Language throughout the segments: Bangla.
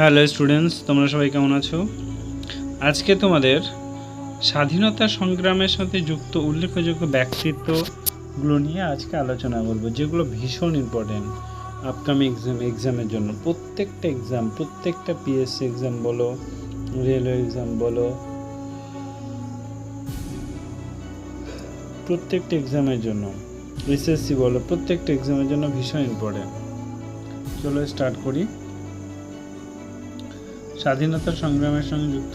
হ্যালো স্টুডেন্টস, তোমরা সবাই কেমন আছো? আজকে তোমাদের স্বাধীনতা সংগ্রামের সাথে যুক্ত উল্লেখযোগ্য ব্যক্তিত্বগুলো নিয়ে আজকে আলোচনা করব, যেগুলো ভীষণ ইম্পর্টেন্ট আপকামিং এক্সাম এক্সামের জন্য। প্রত্যেকটা এক্সাম প্রত্যেকটা পিএসসি এক্সাম বলো রেলওয়ে এক্সাম বলো, প্রত্যেকটা এক্সামের জন্য এসএসসি বলো, প্রত্যেকটা এক্সামের জন্য ভীষণ ইম্পর্টেন্ট চলো স্টার্ট করি। স্বাধীনতা সংগ্রামের সঙ্গে যুক্ত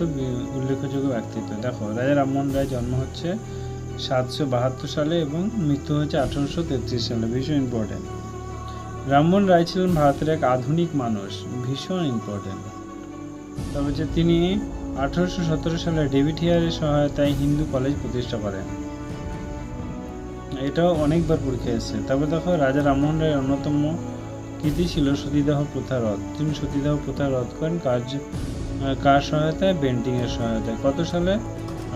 উল্লেখযোগ্য ব্যক্তিত্ব। দেখো, রাজা রামমোহন রায় জন্ম হচ্ছে সাতশো বাহাত্তর সালে এবং মৃত্যু হচ্ছে আঠারোশো তেত্রিশ সালে। ভীষণ ইম্পর্টেন্ট রামমোহন রায় ছিলেন ভারতের এক আধুনিক মানুষ। ভীষণ ইম্পর্টেন্ট তবে যে তিনি আঠারোশো সতেরো সালে ডেভিড হিয়ারের সহায়তায় হিন্দু কলেজ প্রতিষ্ঠা করেন। এটাও অনেকবার পরীক্ষা এসেছে। তারপর দেখো, রাজা রামমোহন রায়ের অন্যতম কীর্তি ছিল সতীদাহ প্রথা রদ। তিনি সতীদাহ প্রথা রদ করেন, কাজ কার সহায়তায়? বেন্টিং এর সহায়তায়। কত সালে?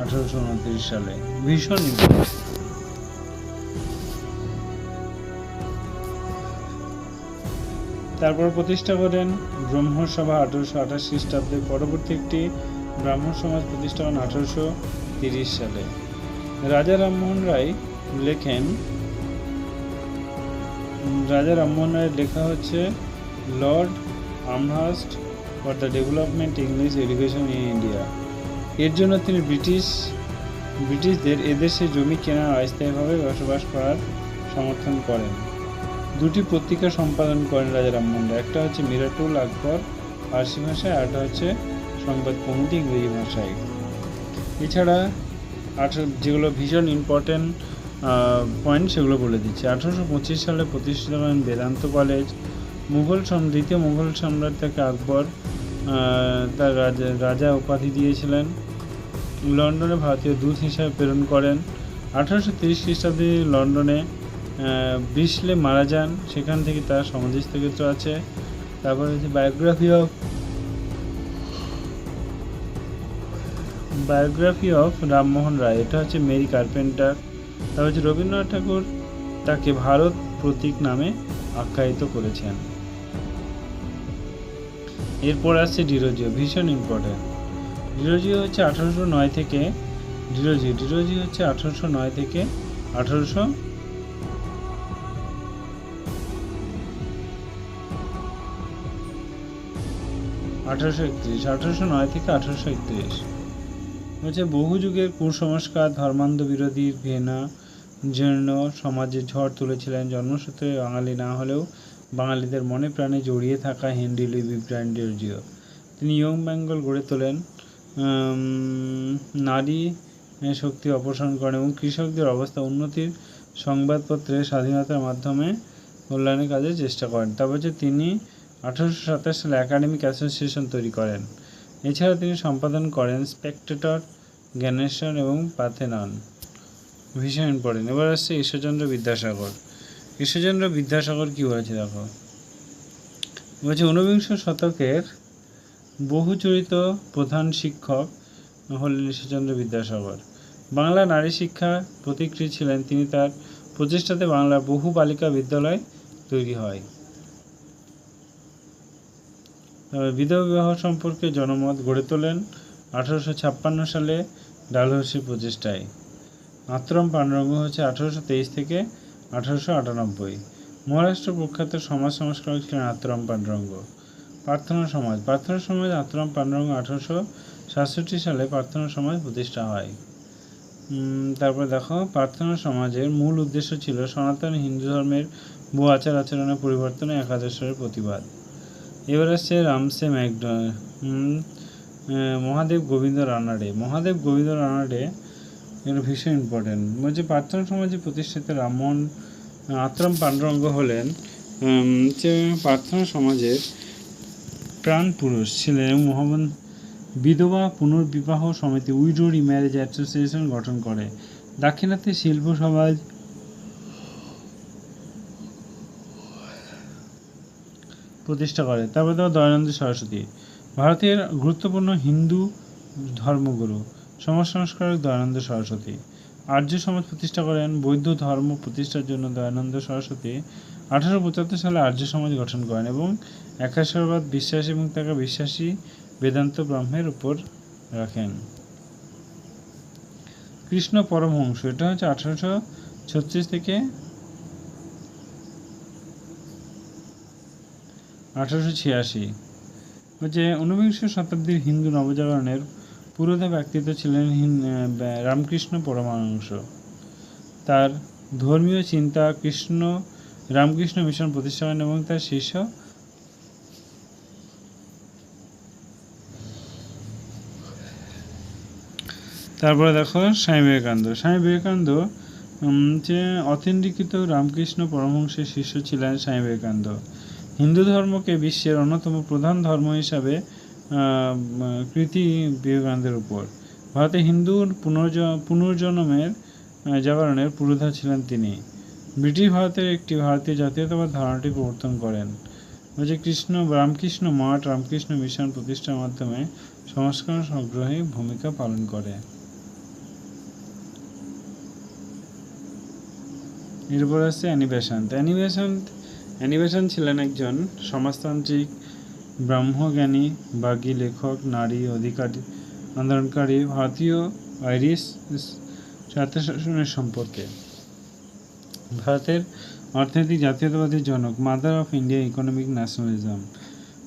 আঠারোশো উনত্রিশ সালে। ভীষণ। তারপর প্রতিষ্ঠা করেন ব্রহ্মসভা আঠারোশো আঠাশ খ্রিস্টাব্দে। পরবর্তী একটি ব্রাহ্মণ সমাজ প্রতিষ্ঠা করেন আঠারোশো তিরিশ সালে। রাজা রামমোহন রায় লেখেন রাজা রামমোহন রায়ের লেখা হচ্ছে, Lord Amherst for the development English education in India. এর জন্য তিনি ব্রিটিশ, ব্রিটিশদের এদেশে জমি কেনা অস্থায়ীভাবে বসবাস করার সমর্থন করেন। দুটি পত্রিকা সম্পাদন করেন রাজা রামমোহন রায়। একটা হচ্ছে মিরাটুল আকবর ফার্সি ভাষায় আর একটা হচ্ছে সংবাদ কমিটি ইংরেজি ভাষায়। এছাড়া আঠারো, যেগুলো ভীষণ ইম্পর্টেন্ট পয়েন্ট সেগুলো বলে দিচ্ছি। আঠারোশো পঁচিশ সালে প্রতিষ্ঠিত করেন বেদান্ত কলেজ, মুঘল দ্বিতীয় মুঘল সম্রাট থেকে আকবর তার রাজা রাজা উপাধি দিয়েছিলেন। লন্ডনে ভারতীয় দূত হিসাবে প্রেরণ করেন। আঠারোশো তিরিশ খ্রিস্টাব্দে লন্ডনে ব্রিসলে মারা যান। সেখান থেকে তার সমাধি স্থগিত আছে। তারপর হচ্ছে biography of biography of Rammohan Roy. এটা হচ্ছে মেরি কার্পেন্টার। তারপর হচ্ছে রবীন্দ্রনাথ ঠাকুর তাকে ভারত প্রতীক নামে আখ্যায়িত করেছেন। এরপর আসছে ডিরোজিও, ভীষণ ইম্পর্টেন্ট ডিরোজিও হচ্ছে আঠারোশো নয় থেকে ডিরোজি ডিরোজি হচ্ছে আঠারোশো নয় থেকে আঠারোশো আঠারোশো একত্রিশ, আঠারোশো নয় থেকে আঠারোশো একত্রিশ। হচ্ছে বহু যুগের কুসংস্কার ধর্মান্ধ বিরোধী ভেনা জীর্ণ সমাজে ঝড় তুলেছিলেন জন্মসূত্রে বাঙালি। না হলেও বাঙালিদের মনে প্রাণে জড়িয়ে থাকা হেনরি লুই ব্র্যান্ডেরজিও তিনি ইয়ং বেঙ্গল গড়ে তোলেন। নারী শক্তি অপসারণ করেন এবং কৃষকদের অবস্থা, উন্নতির সংবাদপত্রে স্বাধীনতার মাধ্যমে কল্যাণের কাজে চেষ্টা করেন। তারপর হচ্ছে তিনি আঠারোশো সাতাশ সালে একাডেমিক অ্যাসোসিয়েশন তৈরি করেন। এছাড়া তিনি সম্পাদন করেন স্পেকটেটর জ্ঞানেশ্বর এবং পাথেনন। ভীষণ পড়েন এবার আসছে ঈশ্বরচন্দ্র বিদ্যাসাগর। ঈশ্বরচন্দ্র বিদ্যাসাগর কী বলেছে দেখো? বলছে, ঊনবিংশ শতকের বহুচরিত প্রধান শিক্ষক হলেন ঈশ্বরচন্দ্র বিদ্যাসাগর। বাংলা নারী শিক্ষা প্রতিক্রিয়া ছিলেন। তিনি তার প্রচেষ্টাতে বাংলার বহু বালিকা বিদ্যালয় তৈরি হয়। তবে বিধবা বিবাহ সম্পর্কে জনমত গড়ে তোলেন। আঠারোশো ছাপ্পান্ন সালে ডালহৌসির প্রচেষ্টায় আত্রম পাণ্ডরঙ্গ হচ্ছে আঠারোশো তেইশ থেকে আঠারোশো আটানব্বই। মহারাষ্ট্র প্রখ্যাত সমাজ সংস্কারক ছিলেন আত্রম পাণ্ডরঙ্গ। প্রার্থনা সমাজ। প্রার্থনা সমাজ আত্রম পাণ্ডরঙ্গ আঠারোশো সাতষট্টি সালে প্রার্থনা সমাজ প্রতিষ্ঠা হয়। তারপরে দেখো, প্রার্থনা সমাজের মূল উদ্দেশ্য ছিল সনাতন হিন্দু ধর্মের বহু আচার আচরণের পরিবর্তনে একাদশের প্রতিবাদ। এবার আসছে রামসে ম্যাকড মহাদেব গোবিন্দ রানাডে। মহাদেব গোবিন্দ রানাডে এগুলো ভীষণ ইম্পর্টেন্ট বলছে, প্রার্থনা সমাজে প্রতিষ্ঠিত রামমোহন আত্রম পাণ্ডরঙ্গ হলেন যে প্রার্থনা সমাজের প্রাণ পুরুষ ছিলেন মোহাম্মদ বিধবা পুনর্বিবাহ সমিতি উইডো রিম্যারেজ অ্যাসোসিয়েশন গঠন করে। দাক্ষিণাত্যে শিল্প সমাজ প্রতিষ্ঠা করে। তারপরে দেখো দয়ানন্দ সরস্বতী। ভারতের গুরুত্বপূর্ণ হিন্দু ধর্মগুরু সমাজ সংস্কারক দয়ানন্দ সরস্বতী। আর্য সমাজ প্রতিষ্ঠা করেন বৌদ্ধ ধর্ম প্রতিষ্ঠার জন্য দয়ানন্দ সরস্বতী। আঠারোশো পঁচাত্তর সালে আর্য সমাজ গঠন করেন এবং একাশ্বরবাদ, বিশ্বাস এবং তাকে বিশ্বাসী বেদান্ত ব্রহ্মের উপর রাখেন। কৃষ্ণ পরমহংস, এটা হচ্ছে আঠারোশো ছত্রিশ থেকে আঠারোশো ছিয়াশি। হচ্ছে ঊনবিংশ শতাব্দীর হিন্দু নবজাগরণের পুরোধা ব্যক্তিত্ব ছিলেন রামকৃষ্ণ পরমহংস তার ধর্মীয় চিন্তা কৃষ্ণ, রামকৃষ্ণ মিশন প্রতিষ্ঠা করেন এবং তার শিষ্য তারপরে দেখো স্বামী বিবেকানন্দ। স্বামী বিবেকানন্দ যে অথেন্টিকৃত রামকৃষ্ণ পরমহংসের শিষ্য ছিলেন স্বামী বিবেকানন্দ। হিন্দু ধর্মকে বিশ্বের অন্যতম প্রধান ধর্ম হিসাবে কৃতি বিবেকানন্দের উপর। ভারতে হিন্দুর পুনর্জ, পুনর্জন্মের জাগরণের পুরোধা ছিলেন তিনি। ব্রিটিশ ভারতের একটি ভারতীয় জাতীয়তাবাদ ধারণাটি প্রবর্তন করেন। যে কৃষ্ণ, রামকৃষ্ণ মঠ, রামকৃষ্ণ মিশন প্রতিষ্ঠার মাধ্যমে সংস্কার সংগ্রহে ভূমিকা পালন করে। এরপর আছে Annie Besant Annie Besant Annie Besant ছিলেন একজন সমাজতান্ত্রিক, ব্রাহ্মজ্ঞানী, বাগী লেখক, নারী অধিকারী, আন্দোলনকারী, ভারতীয় আইরিশ স্বায়ত্তশাসনের সম্পর্কে। ভারতের অর্থনৈতিক জাতীয়তাবাদের জনক, mother of India economic nationalism.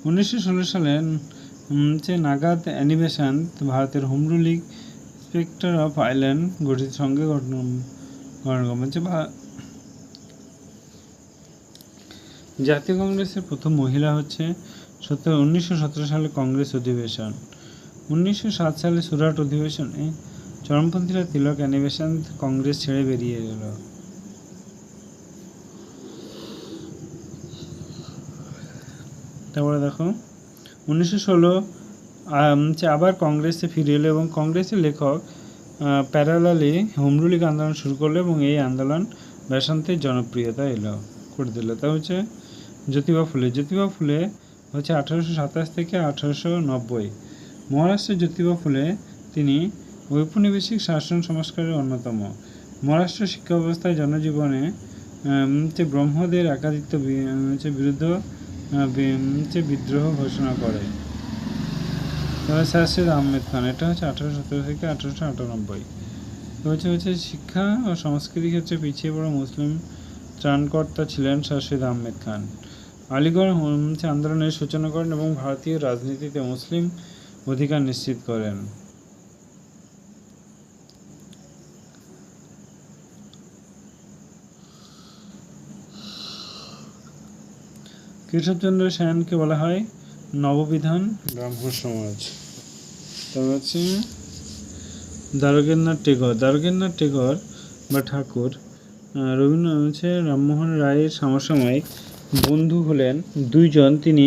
উনিশশো ষোলো সালে যে নাগাদ অ্যানিবেশান্ত ভারতের home ruling spectre of island গঠিত সঙ্গে গঠন হচ্ছে জাতীয় কংগ্রেসের প্রথম মহিলা হচ্ছে সতেরো, উনিশশো সালে কংগ্রেস অধিবেশন। উনিশশো সাত সালে সুরাট অধিবেশনে চরমপন্থীরা তিলক অ্যানিবেশন কংগ্রেস ছেড়ে বেরিয়ে গেল তারপরে দেখো, উনিশশো ষোলো আবার কংগ্রেসে ফিরে এলো এবং কংগ্রেসের লেখক প্যারালালি হোমরুলিক আন্দোলন শুরু করল এবং এই আন্দোলন বেসান্তের জনপ্রিয়তা এলো, করে দিল। তা হচ্ছে জ্যোতিবা ফুলে। জ্যোতিবা ফুলে হচ্ছে আঠারোশো সাতাশ থেকে আঠারোশো নব্বই। মহারাষ্ট্রের জ্যোতিবা ফুলে তিনি ঔপনিবেশিক শাসন সংস্কারের অন্যতম। মহারাষ্ট্র শিক্ষা ব্যবস্থায় জনজীবনে যে ব্রহ্মদের একাধিত্ব হচ্ছে বিরুদ্ধ হচ্ছে বিদ্রোহ ঘোষণা করে। স্যার আহমেদ খান এটা হচ্ছে আঠারোশো সতেরো থেকে আঠারোশো আটানব্বই। হচ্ছে হচ্ছে শিক্ষা ও সংস্কৃতি ক্ষেত্রে পিছিয়ে পড়া মুসলিম ত্রাণকর্তা ছিলেন সৈয়দ আহমেদ খান আলিগড় হচ্ছে আন্দোলনের সূচনা করেন এবং ভারতীয় রাজনীতিতে মুসলিম অধিকার নিশ্চিত করেন। কেশবচন্দ্র সেনকে বলা হয় নববিধান। ব্রাহ্ম সমাজ। তবে হচ্ছে দ্বারকেন্দ্রনাথ টেগর। দ্বারকেন্দ্রনাথ টেগর বা ঠাকুর আহ, রবীন্দ্র হচ্ছে রামমোহন রায়ের সমসাময়িক বন্ধু হলেন দুইজন, তিনি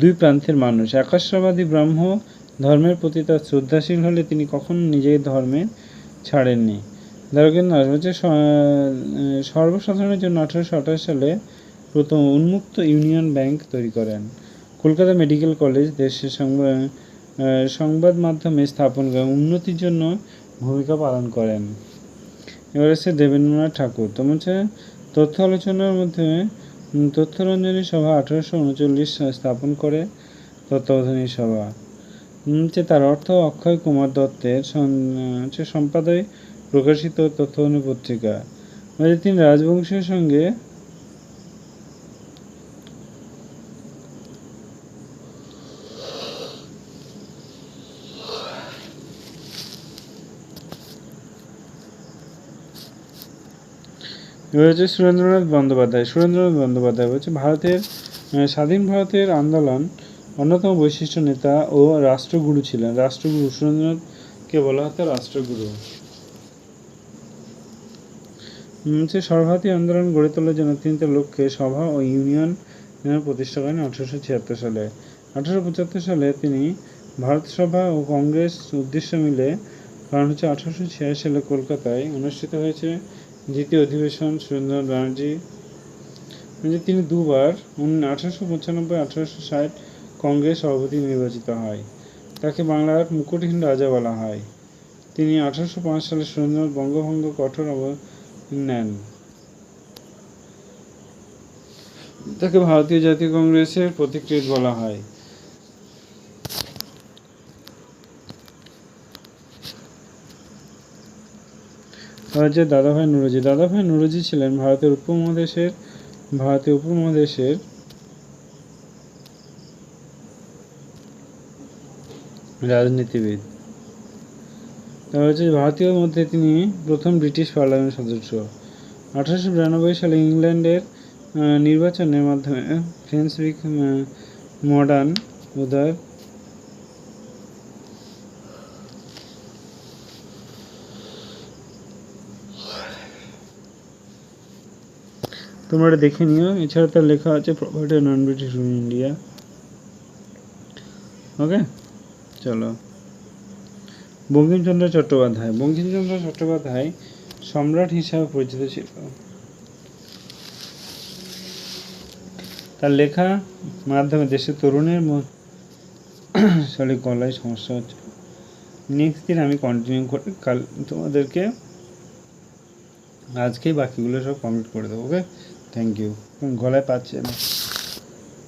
দুই প্রান্তের মানুষ। একাশ্বরবাদী ব্রাহ্ম ধর্মের প্রতি তার শ্রদ্ধাশীল হলে তিনি কখনো নিজের ধর্মে ছাড়েননি। দ্বারকেন্দ্রনাথ হচ্ছে সর্বসাধারণের জন্য আঠারোশো আঠাশ সালে প্রথম উন্মুক্ত ইউনিয়ন ব্যাংক তৈরি করেন। কলকাতা মেডিকেল কলেজ দেশের সংবাদ মাধ্যমে স্থাপন করে উন্নতির জন্য ভূমিকা পালন করেন। এবার হচ্ছে দেবেন্দ্রনাথ ঠাকুর। তো হচ্ছে তথ্য আলোচনার মধ্যে তথ্যরঞ্জনী সভা আঠারোশো উনচল্লিশ স্থাপন করে তত্ত্বাবধানী সভা। যে তার অর্থ অক্ষয় কুমার দত্তের সম্পাদয় প্রকাশিত তথ্যবনী পত্রিকা মানে তিনি রাজবংশের সঙ্গে হচ্ছে সুরেন্দ্রনাথ বন্দ্যোপাধ্যায়। সুরেন্দ্রনাথ বন্দ্যোপাধ্যায় হচ্ছে ভারতের স্বাধীন ভারতের আন্দোলন অন্যতম বৈশিষ্ট্য নেতা ও রাষ্ট্রগুরু ছিলেন। রাষ্ট্রগুরু সুরেন্দ্রনাথকে বলা হতো রাষ্ট্রগুরু। হচ্ছে সর্বভারতীয় আন্দোলন গড়ে তোলার জন্য তিনি তার লক্ষ্যে সভা ও ইউনিয়ন প্রতিষ্ঠা করেন আঠারোশো ছিয়াত্তর সালে। আঠারোশো পঁচাত্তর সালে তিনি ভারত সভা ও কংগ্রেস উদ্দেশ্য মিলে, কারণ হচ্ছে আঠারোশো ছিয়াশি সালে কলকাতায় অনুষ্ঠিত হয়েছে দ্বিতীয় অধিবেশন সুরেন্দ্রনাথ ব্যানার্জি। মানে তিনি দুবার আঠারোশো পঁচানব্বই, আঠারোশো ষাট কংগ্রেস সভাপতি নির্বাচিত হয়। তাকে বাংলার মুকুটহীন রাজা বলা হয়। তিনি আঠারোশো পাঁচ সালে সুরেন্দ্রনাথ বঙ্গভঙ্গ কঠোর অব নেন। তাকে ভারতীয় জাতীয় কংগ্রেসের প্রতিকৃত বলা হয়। হচ্ছে দাদাভাই নুরজি। দাদাভাই নুরজি ছিলেন ভারতের উপমহাদেশের ভারতীয় উপমহাদেশের রাজনীতিবিদ। তারপর হচ্ছে ভারতীয় মধ্যে তিনি প্রথম ব্রিটিশ পার্লামেন্ট সদস্য। আঠারোশো বিরানব্বই সালে ইংল্যান্ডের নির্বাচনের মাধ্যমে ফ্রেন্সবিক মডার্ন উদয় তোমরা এটা দেখে নিও। এছাড়া তার লেখা আছে property non British rule India okay চলো। বঙ্কিমচন্দ্র চট্টোপাধ্যায়। বঙ্কিমচন্দ্র চট্টোপাধ্যায় সম্রাট হিসাবে পরিচিত ছিল। তার লেখা মাধ্যমে দেশের তরুণের সরি গলায় সমস্যা হচ্ছে। নেক্সট দিন আমি কন্টিনিউ করে কাল তোমাদেরকে আজকেই বাকিগুলো সব কমপ্লিট করে দেবো ওকে থ্যাংক ইউ গলায় পাচ্ছে না।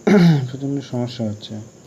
প্রচণ্ড সমস্যা হচ্ছে।